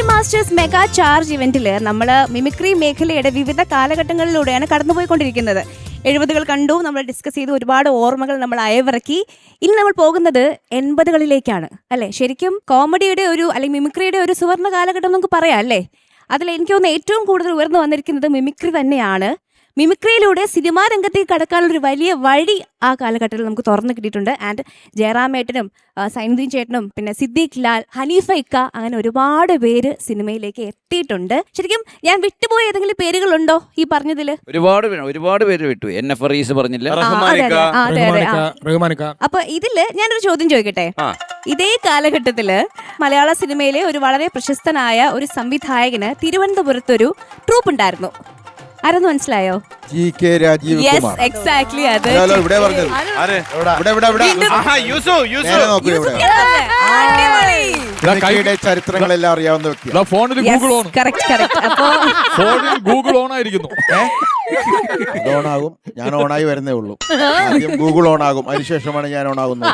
Mimicry masters mega charge ഇവന്റിൽ നമ്മൾ mimicry മേഖലയുടെ വിവിധ കാലഘട്ടങ്ങളിലൂടെയാണ് കടന്നുപോയിക്കൊണ്ടിരിക്കുന്നത്. എഴുപതുകൾ കണ്ടു നമ്മൾ ഡിസ്കസ് ചെയ്തു ഒരുപാട് ഓർമ്മകൾ നമ്മൾ അയവിറക്കി. ഇനി നമ്മൾ പോകുന്നത് എൺപതുകളിലേക്കാണ് അല്ലെ? ശരിക്കും കോമഡിയുടെ ഒരു അല്ലെങ്കിൽ മിമിക്രിയുടെ ഒരു സുവർണ കാലഘട്ടം നമുക്ക് പറയാം അല്ലേ? അതിൽ എനിക്ക് തോന്നുന്നു ഏറ്റവും കൂടുതൽ ഉയർന്നു വന്നിരിക്കുന്നത് മിമിക്രി തന്നെയാണ്. മിമിക്രിയിലൂടെ സിനിമാ രംഗത്തേക്ക് കടക്കാനുള്ള ഒരു വലിയ വഴി ആ കാലഘട്ടത്തിൽ നമുക്ക് തുറന്നു കിട്ടിയിട്ടുണ്ട്. ആൻഡ് ജയറാമേട്ടനും സൈനുദ്ദീൻ ചേട്ടനും പിന്നെ സിദ്ദീഖ് ലാൽ ഹനീഫ ഇക്ക അങ്ങനെ ഒരുപാട് പേര് സിനിമയിലേക്ക് എത്തിയിട്ടുണ്ട്. ശരിക്കും ഞാൻ വിട്ടുപോയ ഏതെങ്കിലും പേരുകളുണ്ടോ ഈ പറഞ്ഞതിൽ ഒരുപാട് ഒരുപാട് പേര് വിട്ടു. എൻ എഫ് റീസ് പറഞ്ഞില്ല. അപ്പൊ ഇതിൽ ഞാനൊരു ചോദ്യം ചോദിക്കട്ടെ? ഇതേ കാലഘട്ടത്തിൽ മലയാള സിനിമയിലെ ഒരു വളരെ പ്രശസ്തനായ ഒരു സംവിധായകന് തിരുവനന്തപുരത്തൊരു ട്രൂപ്പ് ഉണ്ടായിരുന്നു. ആരെന്ന് മനസ്സിലായോ? G K Rajeev yes Kumar. Exactly അത് ഹലോ, ഹലോ, ഇവിടെ പറഞ്ഞത്. ആര്? ഇവിടെ ഇവിടെ ഇവിടെ വീണ്ടും- ആഹാ യൂസു യൂസു. നേരെ നോക്കൂ ഇവിടെ. ചരിത്രങ്ങളെല്ലാം അറിയാവുന്ന വ്യക്തി ഫോണിൽ ഗൂഗിൾ ഓൺ correct, correct. അപ്പോ ഫോണിൽ ഗൂഗിൾ ഓൺ ആയിരിക്കുന്നു. ഓണാകും ഞാൻ ഓണായി വരുന്നേ ഉള്ളൂ. ആദ്യം ഗൂഗിൾ ആകും. അതിനുശേഷമാണ് ഞാൻ ഓണാകുന്നത്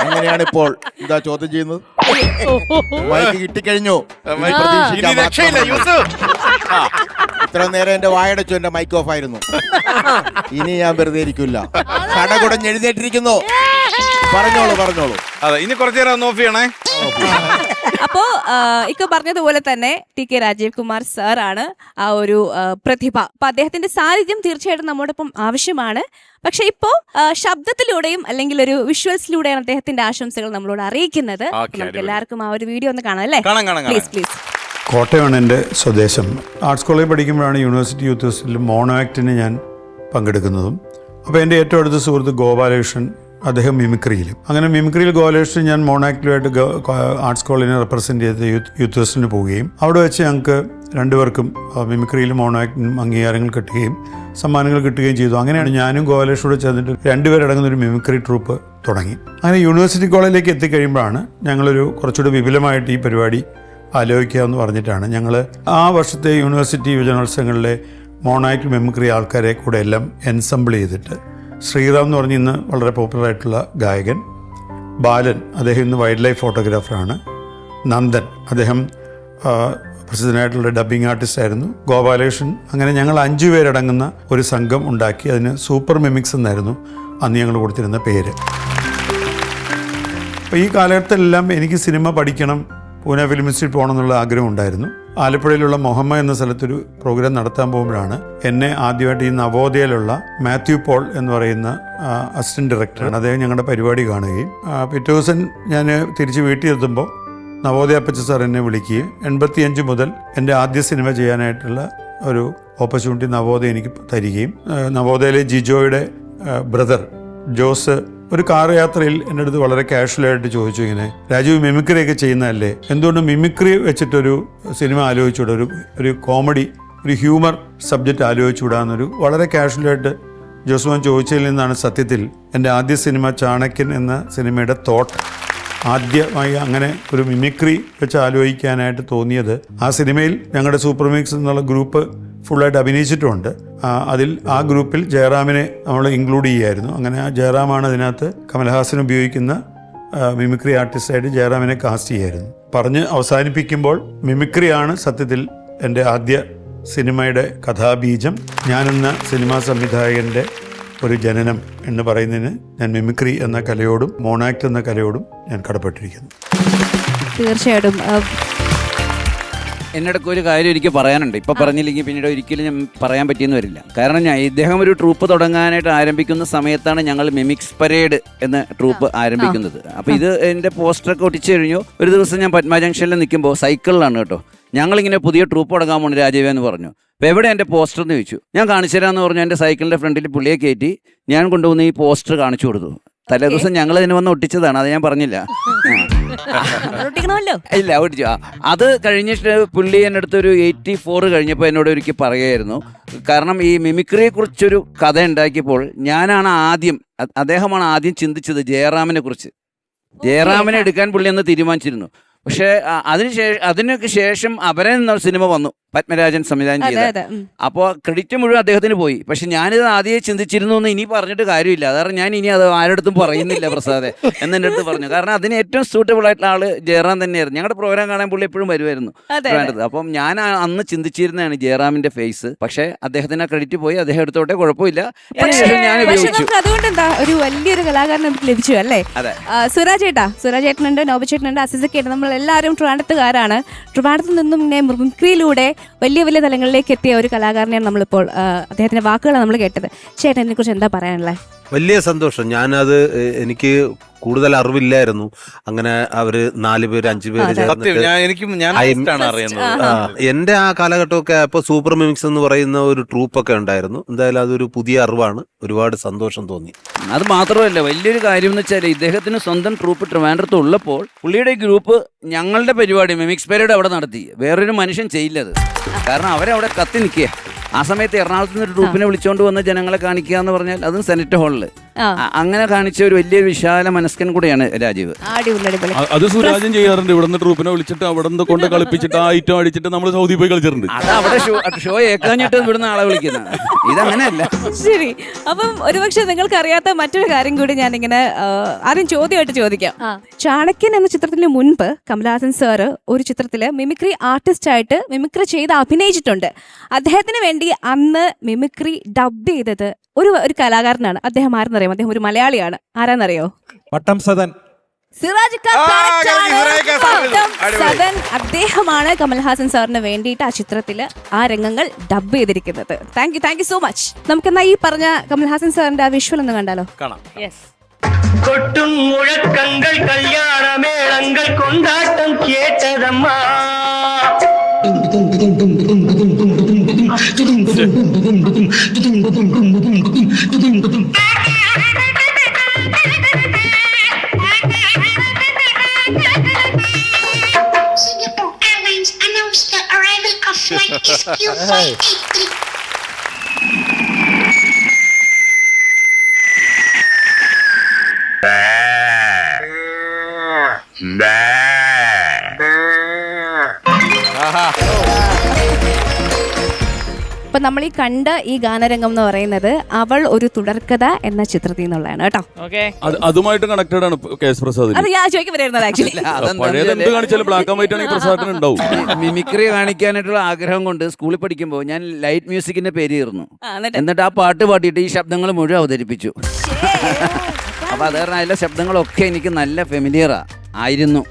അങ്ങനെയാണ് ഇപ്പോൾ എന്താ ചോദ്യം ചെയ്യുന്നത്? മൈക്ക് കിട്ടിക്കഴിഞ്ഞു. ഇനി ഇനി പ്രതീക്ഷിക്കാം രക്ഷയില്ല യൂസു. ആ, ഇത്ര നേരം എന്റെ വായടച്ചു എന്റെ മൈക്ക് ഓഫ് ആയിരുന്നു. ഇനി ഞാൻ വെറുതെ ഇരിക്കില്ല. കടകുടഞ്ഞ് എഴുന്നേറ്റിരിക്കുന്നു. പറഞ്ഞോളൂ പറഞ്ഞോളൂ. അതെ ഇനി കുറച്ചു നേരം ഒന്ന് ഓഫ് ചെയ്യണേ. അപ്പോ ഇക്ക പറഞ്ഞതുപോലെ തന്നെ T K Rajeev Kumar sir ആണ് ആ ഒരു പ്രതിഭ. അപ്പൊ അദ്ദേഹത്തിന്റെ സാന്നിധ്യം തീർച്ചയായിട്ടും നമ്മോടൊപ്പം ആവശ്യമാണ്. പക്ഷെ ഇപ്പോ ശബ്ദത്തിലൂടെയും അല്ലെങ്കിൽ ഒരു വിഷ്വൽസിലൂടെയാണ് അദ്ദേഹത്തിന്റെ ആശംസകൾ നമ്മളോട് അറിയിക്കുന്നത്. നമുക്ക് എല്ലാവർക്കും ആ ഒരു വീഡിയോ ഒന്ന് കാണാം അല്ലേ? കാണാം കാണാം പ്ലീസ് പ്ലീസ് കോട്ടയമാണ് എന്റെ സ്വദേശം. ആർട്സ് കോളേജിൽ പഠിക്കുമ്പോഴാണ് യൂണിവേഴ്സിറ്റി യൂത്ത് ഫെസ്റ്റിൽ മോണോ ആക്ടിന് ഞാൻ പങ്കെടുക്കുന്നതും. അപ്പോൾ എന്റെ ഏറ്റവും അടുത്ത സുഹൃത്ത് ഗോപാലകൃഷ്ണൻ അദ്ദേഹം മിമിക്രിയിൽ. അങ്ങനെ മിമിക്രിയിൽ ഗോപാലകൃഷ്ണൻ ഞാൻ മോണോ ആക്ടിലുമായിട്ട് ആർട്സ് കോളേജിനെ റെപ്രസെന്റ് ചെയ്ത് യൂത്ത് യൂത്ത് ഫെസ്റ്റിന് പോവുകയും അവിടെ വെച്ച് ഞങ്ങൾക്ക് രണ്ടുപേർക്കും മിമിക്രിയിലും മോണോ ആക്ടിനും അംഗീകാരങ്ങൾ കിട്ടുകയും സമ്മാനങ്ങൾ കിട്ടുകയും ചെയ്തു. അങ്ങനെയാണ് ഞാനും ഗോപാലകൃഷ്ണനോട് ചേർന്നിട്ട് രണ്ടുപേരടങ്ങുന്ന ഒരു മിമിക്രി ട്രൂപ്പ് തുടങ്ങി. അങ്ങനെ യൂണിവേഴ്സിറ്റി കോളേജിലേക്ക് എത്തിക്കഴിയുമ്പോഴാണ് ഞങ്ങളൊരു കുറച്ചുകൂടി വിപുലമായിട്ട് ഈ പരിപാടി ആലോചിക്കാമെന്ന് പറഞ്ഞിട്ടാണ്. ഞങ്ങൾ ആ വർഷത്തെ യൂണിവേഴ്സിറ്റി യുവജനോത്സവങ്ങളിലെ മോണാക്ട് മെമിക്രി ആൾക്കാരെ കൂടെ എല്ലാം എൻസംബിൾ ചെയ്തിട്ട് ശ്രീറാം എന്ന് പറഞ്ഞ ഇന്ന് വളരെ പോപ്പുലർ ആയിട്ടുള്ള ഗായകൻ ബാലൻ അദ്ദേഹം ഇന്ന് വൈൽഡ് ലൈഫ് ഫോട്ടോഗ്രാഫറാണ് നന്ദൻ അദ്ദേഹം പ്രസിദ്ധനായിട്ടുള്ള ഡബ്ബിംഗ് ആർട്ടിസ്റ്റ് ആയിരുന്നു. ഗോപാലകൃഷ്ണൻ അങ്ങനെ ഞങ്ങൾ അഞ്ചു പേരടങ്ങുന്ന ഒരു സംഘം ഉണ്ടാക്കി. അതിന് സൂപ്പർ മിമിക്സ് എന്നായിരുന്നു അന്ന് ഞങ്ങൾ കൊടുത്തിരുന്ന പേര്. അപ്പോൾ ഈ കാലഘട്ടത്തിലെല്ലാം എനിക്ക് സിനിമ പഠിക്കണം പൂനെ ഫിലിം ഇൻസ്റ്റിറ്റ്യൂട്ട് പോകണം എന്നുള്ള ആഗ്രഹം ഉണ്ടായിരുന്നു. ആലപ്പുഴയിലുള്ള മൊഹമ്മ എന്ന സ്ഥലത്തൊരു പ്രോഗ്രാം നടത്താൻ പോകുമ്പോഴാണ് എന്നെ ആദ്യമായിട്ട് ഈ നവോദയയിലുള്ള മാത്യു പോൾ എന്ന് പറയുന്ന അസിസ്റ്റന്റ് ഡയറക്ടറാണ് അദ്ദേഹം ഞങ്ങളുടെ പരിപാടി കാണുകയും പിറ്റേ ദിവസം ഞാൻ തിരിച്ച് വീട്ടിൽ എത്തുമ്പോൾ നവോദയ അപ്പച്ച സാർ എന്നെ വിളിക്കുകയും എൺപത്തിയഞ്ച് മുതൽ എന്റെ ആദ്യ സിനിമ ചെയ്യാനായിട്ടുള്ള ഒരു ഓപ്പർച്യൂണിറ്റി നവോദയ എനിക്ക് തരികയും നവോദയയിലെ ജിജോയുടെ ബ്രദർ ജോസ് ഒരു കാർ യാത്രയിൽ എന്റെ അടുത്ത് വളരെ കാഷ്വലായിട്ട് ചോദിച്ചു ഇങ്ങനെ രാജീവ് മിമിക്രി ഒക്കെ ചെയ്യുന്നതല്ലേ? എന്തുകൊണ്ട് മിമിക്രി വെച്ചിട്ടൊരു സിനിമ ആലോചിച്ചുകൂടെ? ഒരു ഒരു കോമഡി ഒരു ഹ്യൂമർ സബ്ജക്റ്റ് ആലോചിച്ചുകൂടാന്നൊരു വളരെ കാഷ്വലായിട്ട് ജോസ്മോൻ ചോദിച്ചതിൽ നിന്നാണ് സത്യത്തിൽ എന്റെ ആദ്യ സിനിമ ചാണക്യൻ എന്ന സിനിമയുടെ തോട്ട്. ആദ്യമായി അങ്ങനെ ഒരു മിമിക്രി വെച്ച് ആലോചിക്കാനായിട്ട് തോന്നിയത് ആ സിനിമയിൽ ഞങ്ങളുടെ സൂപ്പർ മിക്സ് എന്നുള്ള ഗ്രൂപ്പ് ഫുള്ളായിട്ട് അഭിനയിച്ചിട്ടുമുണ്ട്. അതിൽ ആ ഗ്രൂപ്പിൽ ജയറാമിനെ നമ്മൾ ഇൻക്ലൂഡ് ചെയ്യായിരുന്നു അങ്ങനെ ആ ജയറാമാണ് അതിനകത്ത് കമൽഹാസൻ ഉപയോഗിക്കുന്ന മിമിക്രി ആർട്ടിസ്റ്റായിട്ട് ജയറാമിനെ കാസ്റ്റ് ചെയ്യായിരുന്നു പറഞ്ഞ് അവസാനിപ്പിക്കുമ്പോൾ മിമിക്രിയാണ് സത്യത്തിൽ എന്റെ ആദ്യ സിനിമയുടെ കഥാബീജം. ഞാനെന്ന സിനിമാ സംവിധായകന്റെ ഒരു ജനനം എന്ന് പറയുന്നതിന് ഞാൻ മിമിക്രി എന്ന കലയോടും മോണാക്ട് എന്ന കലയോടും ഞാൻ കടപ്പെട്ടിരിക്കുന്നു. തീർച്ചയായിട്ടും. എന്നിടക്ക് ഒരു കാര്യം എനിക്ക് പറയാനുണ്ട്. ഇപ്പൊ പറഞ്ഞില്ലെങ്കിൽ പിന്നീട് ഒരിക്കലും ഞാൻ പറയാൻ പറ്റിയെന്ന് വരില്ല. കാരണം ഞാൻ ഇദ്ദേഹം ഒരു ട്രൂപ്പ് തുടങ്ങാനായിട്ട് ആരംഭിക്കുന്ന സമയത്താണ് ഞങ്ങൾ മിമിക്സ് പരേഡ് എന്ന ട്രൂപ്പ് ആരംഭിക്കുന്നത്. അപ്പൊ ഇത് എന്റെ പോസ്റ്ററൊക്കെ ഒട്ടിച്ചു കഴിഞ്ഞു. ഒരു ദിവസം ഞാൻ പത്മ ജംഗ്ഷനിൽ നിൽക്കുമ്പോൾ സൈക്കിളിലാണ് കേട്ടോ. ഞങ്ങളിങ്ങനെ പുതിയ ട്രൂപ്പ് തുടങ്ങാൻ പോണു രാജീവ എന്ന് പറഞ്ഞു. അപ്പൊ എവിടെ എന്റെ പോസ്റ്റർ എന്ന് ചോദിച്ചു. ഞാൻ കാണിച്ചു തരാമെന്ന് പറഞ്ഞു എന്റെ സൈക്കിളിന്റെ ഫ്രണ്ടിൽ പുള്ളിയെ കയറ്റി. ഞാൻ കൊണ്ടുവന്ന് ഈ പോസ്റ്റർ കാണിച്ചു കൊടുത്തു. തലേ ദിവസം ഞങ്ങൾ ഇതിന് വന്ന് ഒട്ടിച്ചതാണ്. അത് ഞാൻ പറഞ്ഞില്ല. ഒട്ടിക്കണമല്ലോ ഇല്ല ഒട്ടിച്ചു. അത് കഴിഞ്ഞിട്ട് പുള്ളി എന്റെ അടുത്ത് ഒരു എയ്റ്റി ഫോർ കഴിഞ്ഞപ്പോൾ എന്നോട് ഒരിക്കൽ പറയുമായിരുന്നു കാരണം ഈ മിമിക്രിയെ കുറിച്ചൊരു കഥ ഉണ്ടാക്കിയപ്പോൾ ഞാനാണ് ആദ്യം അദ്ദേഹമാണ് ആദ്യം ചിന്തിച്ചത് ജയറാമിനെ കുറിച്ച്. ജയറാമിനെ എടുക്കാൻ പുള്ളി എന്ന് തീരുമാനിച്ചിരുന്നു. പക്ഷേ അതിനുശേഷം അതിന് ശേഷം അതിനൊക്കെ ശേഷം അവരെ എന്ന സിനിമ വന്നു. പത്മരാജൻ സംവിധാനം ചെയ്ത. അപ്പോൾ ക്രെഡിറ്റ് മുഴുവൻ അദ്ദേഹത്തിന് പോയി. പക്ഷെ ഞാനിത് ആദ്യമേ ചിന്തിച്ചിരുന്നു എന്ന് ഇനി പറഞ്ഞിട്ട് കാര്യമില്ല. കാരണം ഞാൻ ഇനി അത് ആരോടത്തും പറയുന്നില്ല പ്രസാദെ എന്ന് എന്റെ അടുത്ത് പറഞ്ഞു. കാരണം അതിന് ഏറ്റവും സൂട്ടബിൾ ആയിട്ടുള്ള ആൾ ജയറാം തന്നെയായിരുന്നു. ഞങ്ങളുടെ പ്രോഗ്രാം കാണാൻ പുള്ളി എപ്പോഴും വരുമായിരുന്നു വേണ്ടത്. അപ്പം ഞാൻ അന്ന് ചിന്തിച്ചിരുന്നതാണ് ജയറാമിന്റെ ഫേസ് പക്ഷേ അദ്ദേഹത്തിന് ആ ക്രെഡിറ്റ് പോയി. അദ്ദേഹം എടുത്തോട്ടെ കുഴപ്പമില്ല. ഞാൻ ഉപയോഗിച്ചു. നമുക്ക് അതുകൊണ്ട് എന്താ ഒരു വലിയൊരു കലാകാരൻ നമുക്ക് ലഭിച്ചു അല്ലേ? സുരാജ് ഏട്ടാ സുരാജ് ഏട്ടനുണ്ട് നോബ ചേട്ടനുണ്ട് അസിസൊക്കെ ഉണ്ട് നമ്മൾ എല്ലാവരും ട്രിവാൻഡത്തുകാരാണ്. ട്രിവാൻഡത്ത് നിന്നും ഇങ്ങനെ മിമിക്രിയിലൂടെ വലിയ വലിയ തലങ്ങളിലേക്ക് എത്തിയ ഒരു കലാകാരനെയാണ് നമ്മളിപ്പോൾ അദ്ദേഹത്തിന്റെ വാക്കുകളാണ് നമ്മൾ കേട്ടത്. ചേട്ടനെ കുറിച്ച് എന്താ പറയാനുള്ളത്? വലിയ സന്തോഷം. ഞാനത് എനിക്ക് കൂടുതൽ അറിവില്ലായിരുന്നു. അങ്ങനെ അവർ നാല് പേര് അഞ്ചു പേര് എന്റെ ആ. കാലഘട്ടമൊക്കെ അപ്പൊ സൂപ്പർ മിമിക്സ് എന്ന് പറയുന്ന ഒരു ട്രൂപ്പ് ഒക്കെ ഉണ്ടായിരുന്നു. എന്തായാലും അതൊരു പുതിയ അറിവാണ്. ഒരുപാട് സന്തോഷം തോന്നി. അത് മാത്രമല്ല വലിയൊരു കാര്യം എന്ന് വെച്ചാൽ ഇദ്ദേഹത്തിന് സ്വന്തം ട്രൂപ്പ് ട്രിവാൻഡ്രത്ത് ഉള്ളപ്പോൾ പുള്ളിയുടെ ഗ്രൂപ്പ് ഞങ്ങളുടെ പരിപാടി മിമിക്സ് പരേഡ് അവിടെ നടത്തി. വേറൊരു മനുഷ്യൻ ചെയ്യില്ലത്. കാരണം അവരവിടെ കത്തി നിൽക്കുക ആ സമയത്ത് എറണാകുളത്ത് നിന്ന് ഒരു ട്രൂപ്പിനെ വിളിച്ചുകൊണ്ട് വന്ന് ജനങ്ങളെ കാണിക്കുക എന്ന് പറഞ്ഞാൽ അതും സെനറ്റ് ഹാളിൽ അങ്ങനെ കാണിച്ച ഒരു വലിയ വിശാല മനസ്കൻ കൂടെയാണ് രാജീവ്. അത് സുരാജൻ ചെയ്യാറുണ്ട്. ഇവിടുന്ന് ട്രൂപ്പിനെ വിളിച്ചിട്ട് അവിടെ നിന്ന് കൊണ്ട് കളിപ്പിച്ചിട്ട് ആ ഐറ്റം അടിച്ചിട്ട് നമ്മൾ സൗദി പോയി കളിച്ചിട്ടുണ്ട്. അത് അവിടെ ഷോ ഷോ ഏക്കാഞ്ഞിട്ട് ഇവിടുന്ന് ആളെ വിളിക്കുന്ന. ഇതങ്ങനെയല്ല. ശരി. അപ്പം ഒരുപക്ഷെ നിങ്ങൾക്ക് അറിയാത്ത മറ്റൊരു കാര്യം കൂടി ഞാൻ ഇങ്ങനെ ആദ്യം ചോദ്യമായിട്ട് ചോദിക്കാം. ചാണക്യൻ എന്ന ചിത്രത്തിന് മുൻപ് കമലഹാസൻ സാറ് ഒരു ചിത്രത്തിൽ മിമിക്രി ആർട്ടിസ്റ്റ് ആയിട്ട് മിമിക്രി ചെയ്ത് അഭിനയിച്ചിട്ടുണ്ട്. അദ്ദേഹത്തിന് വേണ്ടി അന്ന് മിമിക്രി ഡബ് ചെയ്തത് ഒരു ഒരു കലാകാരനാണ് അദ്ദേഹം ആരെന്നറിയാം അദ്ദേഹം ഒരു മലയാളിയാണ് ആരാന്നറിയോ പട്ടം സദൻ സിറാജ് ഖാൻ ആ, correct ആണ്. സിറാജ് ഖാൻ സാർ. പട്ടം അടിപൊളി. സദൻ അദ്ദേഹമാണ് കമൽഹാസൻ സാറിന് വേണ്ടിയിട്ട് ആ ചിത്രത്തില് ആ രംഗങ്ങൾ ഡബ് ചെയ്തിരിക്കുന്നത് thank you thank you so much നമുക്കെന്നാ ഈ പറഞ്ഞ കമൽഹാസൻ സാറിന്റെ ആ വിഷ്വൽ ഒന്ന് കണ്ടാലോ കാണാം கொட்டும் முழக்கங்கள் கல்யாண மேளங்கள் கொண்டாட்டம் கேட்டதம்மா Singapore Airlines announced the arrival of flight SQ583. അപ്പൊ നമ്മൾ ഈ കണ്ട ഈ ഗാനരംഗം എന്ന് പറയുന്നത് അവൾ ഒരു തുടർക്കഥ എന്ന ചിത്രത്തിൽ നിന്നുള്ളതാണ് കേട്ടോ. അത് അതുമായിട്ട് കണക്റ്റഡ് ആണ് എസ് അത് ഞാൻ ചോദിക്കാൻ വരുന്നത് ആക്ച്വലി പഴയത് എന്ത് കാണിച്ചാലും ബ്ലാക്ക് ആൻഡ് വൈറ്റ് ആണെങ്കിൽ പ്രസാദിന് ഉണ്ടാവും. മിമിക്രി കാണിക്കാനായിട്ടുള്ള ആഗ്രഹം കൊണ്ട് സ്കൂളിൽ പഠിക്കുമ്പോൾ ഞാൻ ലൈറ്റ് മ്യൂസിക്കിന്റെ പേര് ചേർന്നു. എന്നിട്ട്? എന്നിട്ട് ആ പാട്ട് പാടിയിട്ട് ഈ ശബ്ദങ്ങൾ മുഴുവൻ അവതരിപ്പിച്ചു. അപ്പൊ അത് കാരണം അതിലെ ശബ്ദങ്ങളൊക്കെ എനിക്ക് നല്ല ഫെമിലിയറാ. ആയിരുന്നു.